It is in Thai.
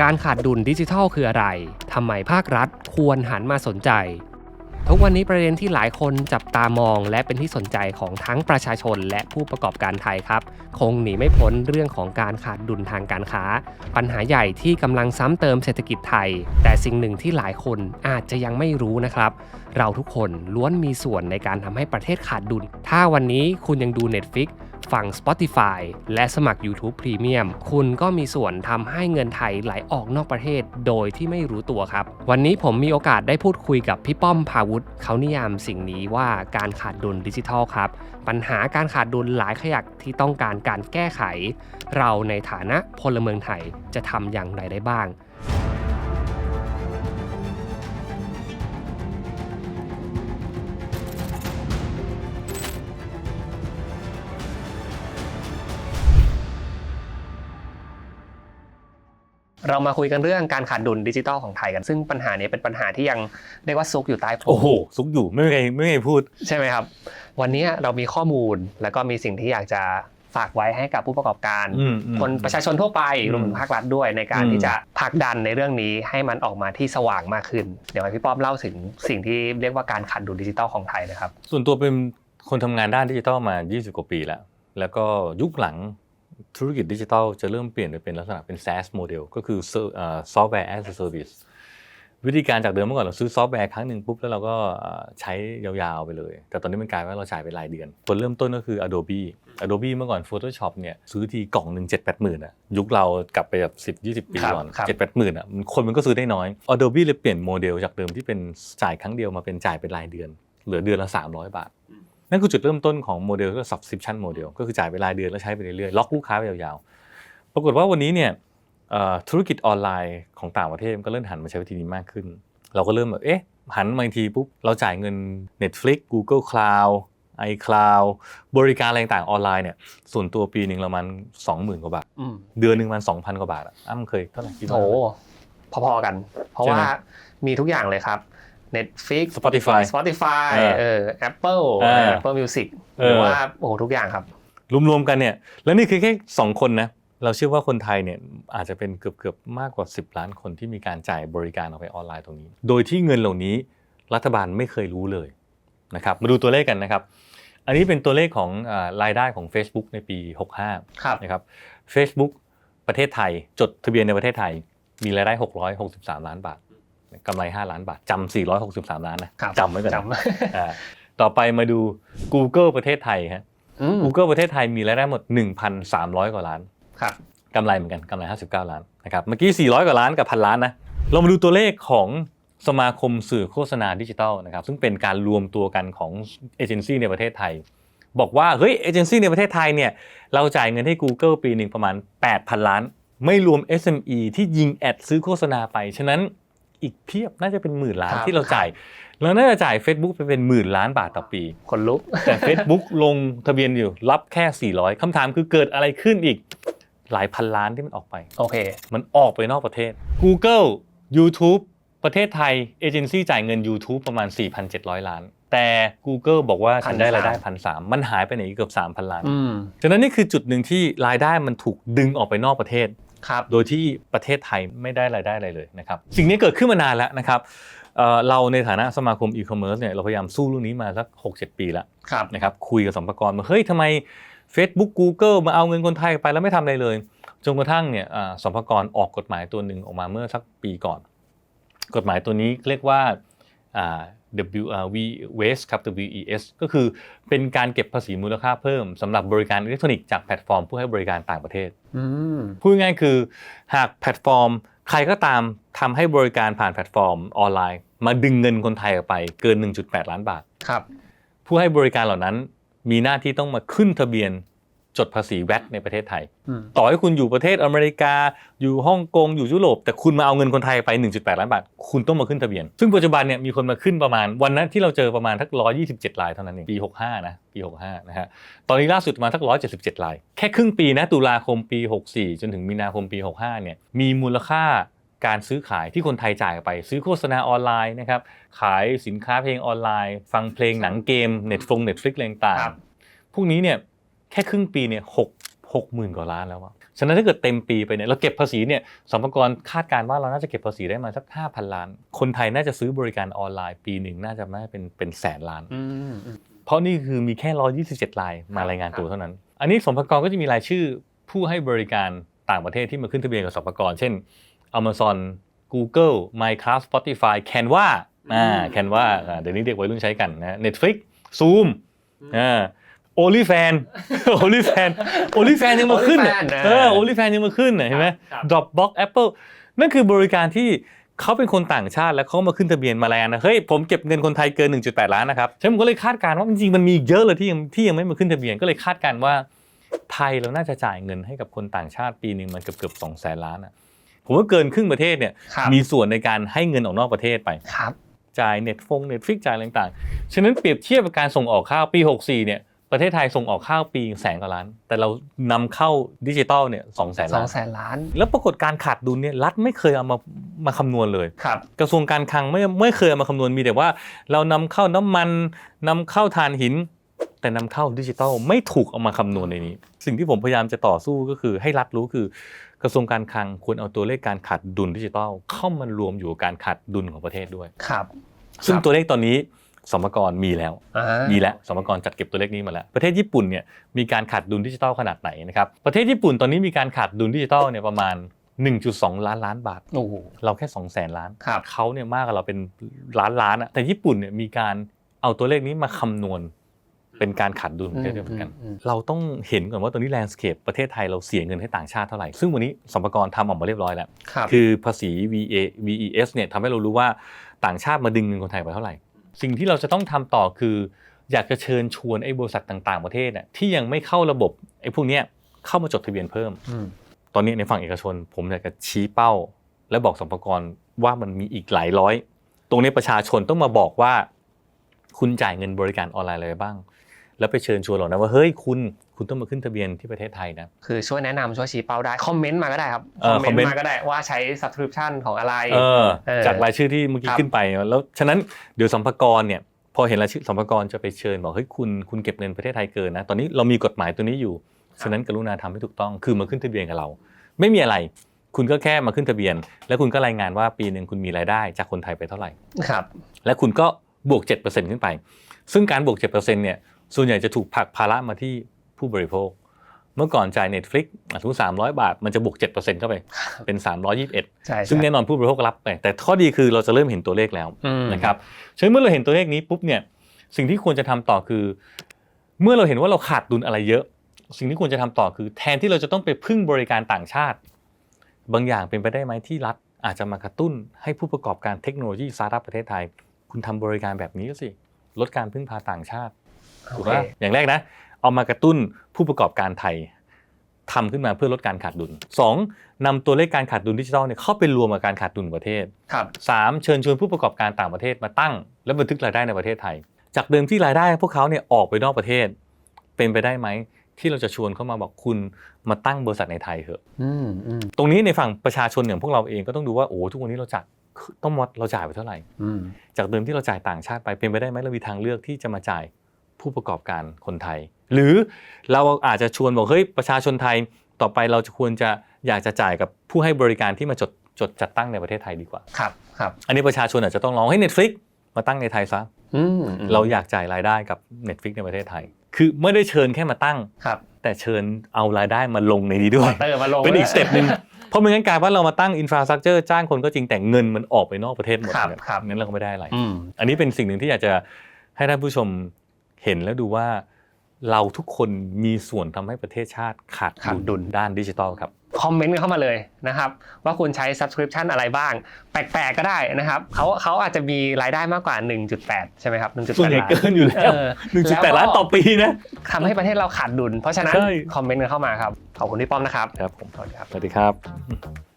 การขาดดุลดิจิทัลคืออะไร ทำไมภาครัฐควรหันมาสนใจ ทุกวันนี้ประเด็นที่หลายคนจับตามองและเป็นที่สนใจของทั้งประชาชนและผู้ประกอบการไทยครับ คงหนีไม่พ้นเรื่องของการขาดดุลทางการค้า ปัญหาใหญ่ที่กำลังซ้ำเติมเศรษฐกิจไทย แต่สิ่งหนึ่งที่หลายคนอาจจะยังไม่รู้นะครับ เราทุกคนล้วนมีส่วนในการทำให้ประเทศขาดดุล ถ้าวันนี้คุณยังดู Netflix ฟัง Spotify และสมัคร YouTube Premium คุณก็มีส่วนทำให้เงินไทยไหลออกนอกประเทศโดยที่ไม่รู้ตัวครับ วันนี้ผมมีโอกาสได้พูดคุยกับพี่ป้อมพาวุฒิเขานิยามสิ่งนี้ว่าการขาดดุลดิจิทัลครับ ปัญหาการขาดดุลหลายขยักที่ต้องการการแก้ไข เราในฐานะพลเมืองไทยจะทำอย่างไรได้บ้าง เรามาคุยกันเรื่องการขาดดุลดิจิทัลของไทยกัน ซึ่งปัญหานี้เป็นปัญหาที่ยังเรียกว่าซุกอยู่ใต้พรมโอ้โหซุกอยู่ไม่มีใครไม่มีใครพูดใช่ไหมครับ วันนี้เรามีข้อมูลแล้วก็มีสิ่งที่อยากจะฝากไว้ให้กับผู้ประกอบการอืมอืมคนประชาชนทั่วไปอืมรวมถึงภาครัฐด้วยในการอืมที่จะผลักดันในเรื่องนี้ให้มันออกมาที่สว่างมากขึ้น เดี๋ยวให้พี่ป้อมเล่าถึงสิ่งที่เรียกว่าการขาดดุลดิจิทัลของไทยนะครับ ส่วนตัวเป็นคนทำงานด้านดิจิทัลมา 20 กว่าปีแล้ว แล้วก็ยุคหลัง ธุรกิจดิจิทัลจะเริ่มเปลี่ยนไปเป็นลักษณะเป็น SaaS model ก็คือซอฟต์แวร์ as a service วิธีการจากเดิมเมื่อก่อนเราซื้อซอฟต์แวร์ครั้งหนึ่งปุ๊บแล้วเราก็เอ่อใช้ยาวๆไปเลย แต่ตอนนี้มันกลายเป็นว่าเราจ่ายเป็นรายเดือนคนเริ่มต้นก็คือ Adobe Adobe เมื่อก่อน Photoshop เนี่ยซื้อทีกล่องหนึ่งเจ็ดแปดหมื่นอะยุคเรากลับไปแบบสิบยี่สิบปีครับก่อนครับเจ็ดแปดหมื่นอะมันคนมันก็ซื้อได้น้อย Adobe เลยเปลี่ยนโมเดลจากเดิมที่เป็นจ่ายครั้งเดียวมาเป็นจ่ายเป็นรายเดือน เหลือเดือนละ 300 บาท นั่นคือจุดเริ่มต้นของโมเดลก็ subscription model ก็คือจ่ายเป็นรายเดือนแล้วใช้ไปเรื่อยๆล็อกลูกค้าไปยาวๆ ปรากฏว่าวันนี้เนี่ยเอ่อธุรกิจออนไลน์ของต่างประเทศมันก็เริ่มหันมาใช้วิธีนี้มากขึ้น เราก็เริ่มแบบเอ๊ะหันมาอีกทีปุ๊บเราจ่ายเงิน Netflix Google Cloud iCloud บริการอะไรต่างๆออนไลน์เนี่ยส่วนตัวปีหนึ่งเรามัน20,000กว่าบาทอืมเดือนหนึ่งมัน2,000กว่าบาทอะอ้ำเคยเท่าไหร่คิดว่าโอ้พอๆกัน เพราะใช่ไหมว่ามีทุกอย่างเลยครับ Netflix Spotify Spotify เออเออ Apple เออ Apple Music เอหอรือว่าโอ้โหทุกอย่างครับ รวมๆกันเนี่ย แล้วนี่คือแค่ 2 คนนะ เราเชื่อว่าคนไทยเนี่ยอาจจะเป็นเกือบๆ มากกว่า 10 ล้านคนที่มีการจ่ายบริการออกไปออนไลน์ตรงนี้ โดยที่เงินเหล่านี้รัฐบาลไม่เคยรู้เลยนะครับ มาดูตัวเลขกันนะครับ อันนี้เป็นตัวเลขของอารายได้ของ Facebook ในปี 65ครับนะครับ Facebook ประเทศไทยจดทะเบียนในประเทศไทยมีรายได้ 663 ล้านบาท กำไร 5 ล้านบาทจำ463 ล้านนะครับจำไว้ก่อนนะจำอ่าต่อไปมาดู Google ประเทศไทยฮะอืม Google ประเทศไทยมีรายได้หมด 1,300 กว่าล้านครับกำไรเหมือนกันกำไร 59 ล้านนะครับเมื่อกี้ 400 กว่าล้านกับพันล้านนะเรามาดูตัวเลขของสมาคมสื่อโฆษณาดิจิทัลนะครับซึ่งเป็นการรวมตัวกันของเอเจนซี่ในประเทศไทย บอกว่าเฮ้ยเอเจนซี่ในประเทศไทยเนี่ยเราจ่ายเงินให้ Google ปีหนึ่งประมาณ 8,000 ล้าน ไม่รวม SME ที่ยิงแอดซื้อโฆษณาไป ฉะนั้น อีกเพียบน่าจะเป็นหมื่นล้านครับ ที่เราจ่ายเราน่าจะจ่าย Facebook ไปเป็นหมื่นล้านบาทต่อปีคนลุก แต่ Facebook ลงทะเบียนอยู่รับแค่ 400คำถามคือเกิดอะไรขึ้นอีกหลายพันล้านที่มันออกไป โอเค มันออกไปนอกประเทศ Google YouTube ประเทศไทยเอเจนซี่จ่ายเงิน YouTube ประมาณ 4,700 ล้าน แต่ Google บอกว่าฉันได้รายได้พันสมันหายไปไหนอีกเกือบ 3,000 ล้าน อืม ฉะนั้นนี่คือจุดหนึ่งที่รายได้มันถูกดึงออกไปนอกประเทศ ครับโดยที่ประเทศไทยไม่ได้รายได้อะไรเลยนะครับสิ่งนี้เกิดขึ้นมานานแล้วนะครับเอ่อเราในฐานะสมาคมอีคอมเมิร์ซเนี่ยเราพยายามสู้เรื่องนี้มาสัก6-7 ปีแล้วครับนะครับคุยกับสัมภากรว่าเฮ้ยทำไม Facebook Google มาเอาเงินคนไทยไปแล้วไม่ทำอะไรเลยจนกระทั่งเนี่ยอ่าสัมภากรออกกฎหมายตัวหนึ่งออกมาเมื่อสักปีก่อน กฎหมายตัวนี้เรียกว่าอ่า W uh, V Waste ครับ WES ก็คือเป็นการเก็บภาษีมูลค่าเพิ่มสำหรับบริการอิเล็กทรอนิกส์จากแพลตฟอร์มผู้ให้บริการต่างประเทศอืมพูดง่ายๆคือหากแพลตฟอร์ม ใครก็ตามทำให้บริการผ่านแพลตฟอร์มออนไลน์ มาดึงเงินคนไทยออกไปเกิน 1.8 ล้านบาทครับ ผู้ให้บริการเหล่านั้นมีหน้าที่ต้องมาขึ้นทะเบียน จดภาษีแวตในประเทศไทยอืมต่อให้คุณอยู่ประเทศอเมริกา อยู่ฮ่องกง อยู่ยุโรป แต่คุณมาเอาเงินคนไทยไป 1.8 ล้านบาท คุณต้องมาขึ้นทะเบียน ซึ่งปัจจุบันเนี่ยมีคนมาขึ้นประมาณวันนั้นที่เราเจอประมาณทัก 127 รายเท่านั้นเองปี 65 นะปี 65 นะฮะ ตอนนี้ล่าสุดมาทัก 177 ราย แค่ครึ่งปีนะตุลาคมปี 64 จนถึงมีนาคมปี 65 เนี่ยมีมูลค่าการซื้อขายที่คนไทยจ่ายไปซื้อโฆษณาออนไลน์นะครับขายสินค้าเพลงออนไลน์ ฟังเพลงหนังเกม Netflix Netflix อะไรต่างครับๆพวกนี้เนี่ย แค่ครึ่งปีเนี่ยหกหกหมื่นกว่าล้านแล้วอะฉะนั้นถ้าเกิดเต็มปีไปเนี่ยเราเก็บภาษีเนี่ยสรรพากรคาดการณ์ว่าเราน่าจะเก็บภาษีได้มาสัก5,000ล้าน คนไทยน่าจะซื้อบริการออนไลน์ปีหนึ่งน่าจะไม่เป็นเป็นแสนล้านอืมอืมเพราะนี่คือมีแค่127รายมารายงานตัวเท่านั้น อันนี้สมภากรก็จะมีรายชื่อผู้ให้บริการต่างประเทศที่มาขึ้นทะเบียนกับสมภากร เช่น Amazon Google Minecraft Spotify Canva อ่า Canva อ่าเดี๋ยวนี้เด็กวัยรุ่นใช้กันนะ Netflix Zoom อ่า OnlyFan OnlyFan OnlyFan ยังมาขึ้นอะ OnlyFans นะเออ OnlyFan ยังมาขึ้นอะเห็นไหมครับ Dropbox Apple นั่นคือบริการที่เขาเป็นคนต่างชาติแล้วเขามาขึ้นทะเบียนมาแล้วนะเฮ้ยผมเก็บเงินคนไทยเกิน 1.8 ล้านนะครับฉะนั้นผมก็เลยคาดการณ์ว่าจริงๆมันมีอีกเยอะเลยที่ยังที่ยังไม่มาขึ้นทะเบียนก็เลยคาดการณ์ว่าไทยเราน่าจะจ่ายเงินให้กับคนต่างชาติปีหนึ่งมันเกือบเกือบสองแสนล้านอะผมว่าเกินครึ่งประเทศเนี่ยครับ มีส่วนในการให้เงินออกนอกประเทศไป ครับ จ่ายเน็ตฟงเน็ตฟิกจ่ายอะไรต่างๆ ฉะนั้นเปรียบเทียบกับการส่งออกข้าวปี 64 เนี่ย ประเทศไทยส่งออกข้าวปีแสนกว่าล้าน แต่เรานำเข้าดิจิตอลเนี่ยสองแสนสอล้างนแสนล้าน แล้วปรากฏการขาดดุลเนี่ยรัฐไม่เคยเอามามาคำนวณเลยครับกระทรวงการคลังไม่ไม่เคยเอามาคำนวณมีแต่ว่า เรานำเข้าน้ำมันนำเข้าถ่านหิน แต่นำเข้าดิจิตอลไม่ถูกเอามาคำนวณในนี้ สิ่งที่ผมพยายามจะต่อสู้ก็คือให้รัฐรู้คือกระทรวงการคลังควรเอาตัวเลขการขาดดุลดิจิตอลเข้ามารวมอยู่กับการขาดดุลของประเทศด้วยครับ ซึ่งครับตัวเลขตอนนี้ สมกรมีแล้วอ่ามีแล้วสมกรจัดเก็บตัวเลขนี้มาแล้ว ประเทศญี่ปุ่นเนี่ยมีการขาดดุลดิจิทัลขนาดไหนนะครับ ประเทศญี่ปุ่นตอนนี้มีการขาดดุลดิจิทัลเนี่ยประมาณ 1.2 ล้านล้านบาทโอ้โหเราแค่2แสนล้านครับเขาเนี่ยมากกว่าเราเป็นล้านล้านอะแต่ญี่ปุ่นเนี่ยมีการเอาตัวเลขนี้มาคำนวณเป็นการขาดดุลของประเทศเดียวกันอืมอืมเราต้องเห็นก่อนว่าตอนนี้แลนด์สเคปประเทศไทยเราเสียเงินให้ต่างชาติเท่าไหร่ ซึ่งวันนี้สมกรทำออกมาเรียบร้อยแล้วครับคือภาษี VA VES เนี่ยทำให้เรารู้ว่าต่างชาติมาดึงเงินคนไทยไปเท่าไหร่ สิ่งที่เราจะต้องทำต่อคือ อยากจะเชิญชวนไอ้บริษัทต่าง ๆ ประเทศน่ะที่ยังไม่เข้าระบบไอ้พวกเนี้ยเข้ามาจดทะเบียนเพิ่มอืมตอนนี้ในฝั่งเอกชน ผมอยากจะชี้เป้า และบอกสมภากรว่ามันมีอีกหลายร้อย ตรงนี้ประชาชนต้องมาบอกว่า คุณจ่ายเงินบริการออนไลน์อะไรบ้าง แล้วไปเชิญชวนเหล่านั้นว่าเฮ้ยคุณ คุณต้องมาขึ้นทะเบียนที่ประเทศไทยนะ คือช่วยแนะนำช่วยชี้เป้าได้ คอมเมนต์มาก็ได้ครับเออคอมเมน comment ต์มาก็ได้ว่าใช้ subscription ของอะไรเออเออจากรายชื่อที่เมื่อกี้ครับขึ้นไปแล้วฉะนั้นเดี๋ยวสัมภากรเนี่ยพอเห็นรายชื่อสัมภากรจะไปเชิญบอกเฮ้ยคุณคุณเก็บเงินประเทศไทยเกินนะตอนนี้เรามีกฎหมายตัวนี้อยู่ฉะนั้นกรุณาทำให้ถูกต้องคือมาขึ้นทะเบียนกับเรา ไม่มีอะไร คุณก็แค่มาขึ้นทะเบียน แล้วคุณก็รายงานว่าปีหนึ่งคุณมีรายได้จากคนไทยไปเท่าไหร่ครับ และคุณก็บวก 7%ขึ้นไป ซึ่งการบวก 7%เนี่ยส่วนใหญ่จะถูกผลักภาระมาที่ ผู้บริโภค เมื่อก่อนจ่าย Netflix อะสมมติ300 บาท มันจะบวก 7%เข้าไป เป็น 321ใช่ซึ่งแน่นอนผู้บริโภครับไป แต่ข้อดีคือเราจะเริ่มเห็นตัวเลขแล้วอืมนะครับฉะนั้นเมื่อเราเห็นตัวเลขนี้ปุ๊บเนี่ย สิ่งที่ควรจะทำต่อคือ เมื่อเราเห็นว่าเราขาดดุลอะไรเยอะ สิ่งที่ควรจะทำต่อคือ แทนที่เราจะต้องไปพึ่งบริการต่างชาติ บางอย่างเป็นไปได้ไหมที่รัฐอาจจะมากระตุ้นให้ผู้ประกอบการเทคโนโลยีสตาร์ทอัพประเทศไทย คุณทำบริการแบบนี้ก็สิลดการพึ่งพาต่างชาติโอถูกเคไหมอย่างแรกนะ เอามากระตุ้นผู้ประกอบการไทยทำขึ้นมาเพื่อลดการขาดดุลสองนำตัวเลขการขาดดุลดิจิทัลเนี่ยเข้าไปรวมกับการขาดดุลของประเทศครับสามเชิญชวนผู้ประกอบการต่างประเทศมาตั้ง และบันทึกรายได้ในประเทศไทย จากเดิมที่รายได้พวกเขาเนี่ยออกไปนอกประเทศ เป็นไปได้ไหมที่เราจะชวนเข้ามาบอกคุณมาตั้งบริษัทในไทยเถอะอืมอืมตรงนี้ในฝั่งประชาชนอย่างพวกเราเองก็ต้องดูว่าโอ้ทุกวันนี้เราจ่ายต้องมดเราจ่ายไปเท่าไหร่อืมจากเดิมที่เราจ่ายต่างชาติไปเป็นไปได้ไหมเรามีทางเลือกที่จะมาจ่าย ผู้ประกอบการคนไทย หรือเราอาจจะชวนบอกเฮ้ยประชาชนไทยต่อไปเราจะควรจะอยากจะจ่ายกับผู้ให้บริการที่มาจดจดจัดตั้งในประเทศไทยดีกว่า ครับครับ อันนี้ประชาชนอาจจะต้องร้องให้ Netflix มาตั้งในไทยซะอืมเราอยากจ่ายรายได้กับ Netflix ในประเทศไทย คือไม่ได้เชิญแค่มาตั้ง ครับ แต่เชิญเอารายได้มาลงในนี้ด้วย เตอร์มาลงเป็นอีกสเต็ปหนึ่งเพราะไม่งั้นกลายว่าเรามาตั้งอินฟราสตรักเจอร์จ้างคนก็จริงแต่เงินมันออกไปนอกประเทศหมดครับเนี่ยครับ งั้นเราก็ไม่ได้อะไร อืม อันนี้เป็นสิ่งหนึ่งที่อยากจะให้ท่านผู้ชม เห็นแล้วดูว่าเราทุกคนมีส่วนทำให้ประเทศชาติขาดขาดดุดุลลด้านดิจิทัลครับคอมเมนต์กันเข้ามาเลยนะครับ ว่าคุณใช้ subscription อะไรบ้าง แปลกๆก็ได้นะครับเขาเขาอาจจะมีรายได้มากกว่า 1.8 ใช่ไหมครับ 1.8ส่วนใหญ่ล้านเกินอยู่แล้วเออหนึ่งจุดแปดแล้วก็ล้านต่อปีนะทำให้ประเทศเราขาดดุล เพราะฉะนั้นใช่คอมเมนต์กันเข้ามาครับ ขอบคุณพี่ป้อมนะครับครับผมสวัสดีครับสวัสดีครับ